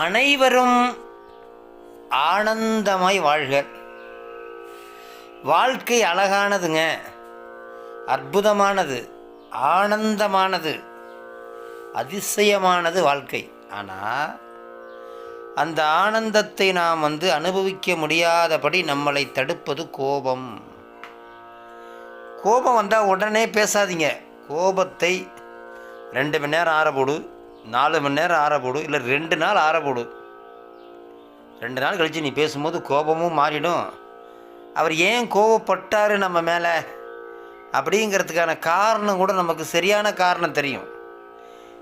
அனைவரும் ஆனந்தமாய் வாழ்க. வாழ்க்கை அழகானதுங்க. அற்புதமானது ஆனந்தமானது அதிசயமானது வாழ்க்கை. ஆனால் அந்த ஆனந்தத்தை நாம் வந்து அனுபவிக்க முடியாதபடி நம்மளை தடுப்பது கோபம். கோபம் வந்தால் உடனே பேசாதீங்க. கோபத்தை ரெண்டு மணி நேரம் ஆற போடு. நாலு மணி நேரம் ஆற போடு இல்லை ரெண்டு நாள் ஆற போடு. ரெண்டு நாள் கழித்து நீ பேசும்போது கோபமும் மாறிடும். அவர் ஏன் கோவப்பட்டார் நம்ம மேலே? அப்படிங்கிறதுக்கான காரணம் கூட நமக்கு சரியான காரணம் தெரியும்.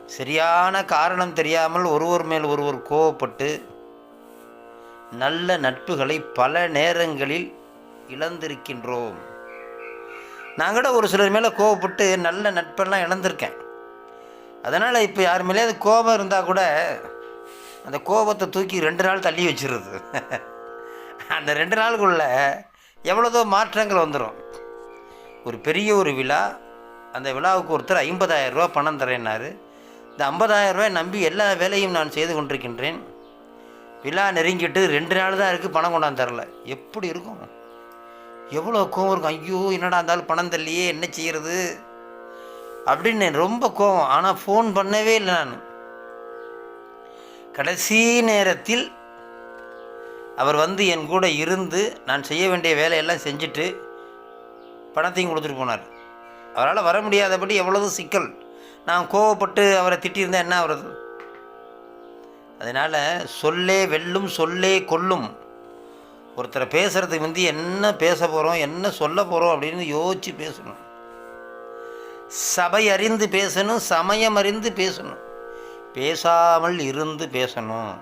சரியான காரணம் தெரியாமல் ஒருவர் மேல் ஒருவர் கோவப்பட்டு நல்ல நட்புகளை பல நேரங்களில் இழந்திருக்கின்றோம். நான் கூட ஒரு சிலர் மேலே கோவப்பட்டு நல்ல நட்பெல்லாம் இழந்திருக்கேன். அதனால் இப்போ யார் மேலேயாவது கோபம் இருந்தால் கூட அந்த கோபத்தை தூக்கி ரெண்டு நாள் தள்ளி வச்சிருது. அந்த ரெண்டு நாளுக்குள்ளே எவ்வளோதோ மாற்றங்கள் வந்துடும் ஒரு பெரிய ஒரு விழா அந்த விழாவுக்கு ஒருத்தர் 50000 ரூபா பணம் தரேன்னாரு. இந்த 50000 ரூபாய் நம்பி எல்லா வேலையும் நான் செய்து கொண்டிருக்கின்றேன். விழா நெருங்கிட்டு ரெண்டு நாள் தான் இருக்குது பணம் கொண்டாந்து தரல. எப்படி இருக்கும்? எவ்வளோ கோவம் இருக்கும். ஐயோ என்னடா இருந்தாலும் பணம் தரலையே என்ன செய்கிறது அப்படின்னு ரொம்ப கோவம். ஆனால் ஃபோன் பண்ணவே இல்லை நான். கடைசி நேரத்தில் அவர் வந்து என் கூட இருந்து நான் செய்ய வேண்டிய வேலையெல்லாம் செஞ்சுட்டு பணத்தையும் கொடுத்துட்டு போனார். அவரால் வர முடியாதபடி எவ்வளவு சிக்கல். நான் கோவப்பட்டு அவரை திட்டியிருந்தேன் என்ன ஆகுறது? அதனால் சொல்லே வெல்லும் சொல்லே கொல்லும். ஒருத்தரை பேசுகிறதுக்கு வந்து என்ன பேச போகிறோம் என்ன சொல்ல போகிறோம் அப்படின்னு யோசித்து பேசணும். சபை அறிந்து பேசணும் சமயம் அறிந்து பேசணும். பேசாமல் இருந்து பேசணும்.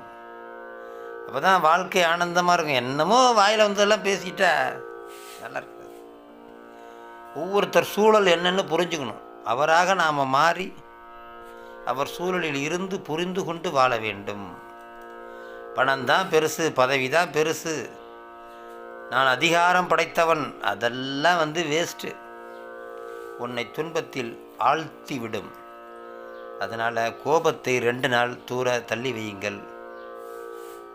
அப்போ தான் வாழ்க்கை ஆனந்தமாக இருக்கும். என்னமோ வாயில் வந்ததெல்லாம் பேசிட்டா நல்லா இருக்காது. ஒவ்வொருத்தர் சூழல் என்னென்னு புரிஞ்சுக்கணும். அவராக நாம் மாறி அவர் சூழலில் இருந்து புரிந்து கொண்டு வாழ வேண்டும். பணம் தான் பெருசு பதவி தான் பெருசு. நான் அதிகாரம் படைத்தவன். அதெல்லாம் வந்து வேஸ்ட்டு உன்னை துன்பத்தில் ஆழ்த்திவிடும். அதனால் கோபத்தை ரெண்டு நாள் தூர தள்ளி வையுங்கள்.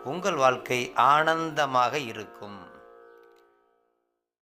உங்கள் வாழ்க்கை ஆனந்தமாக இருக்கும்.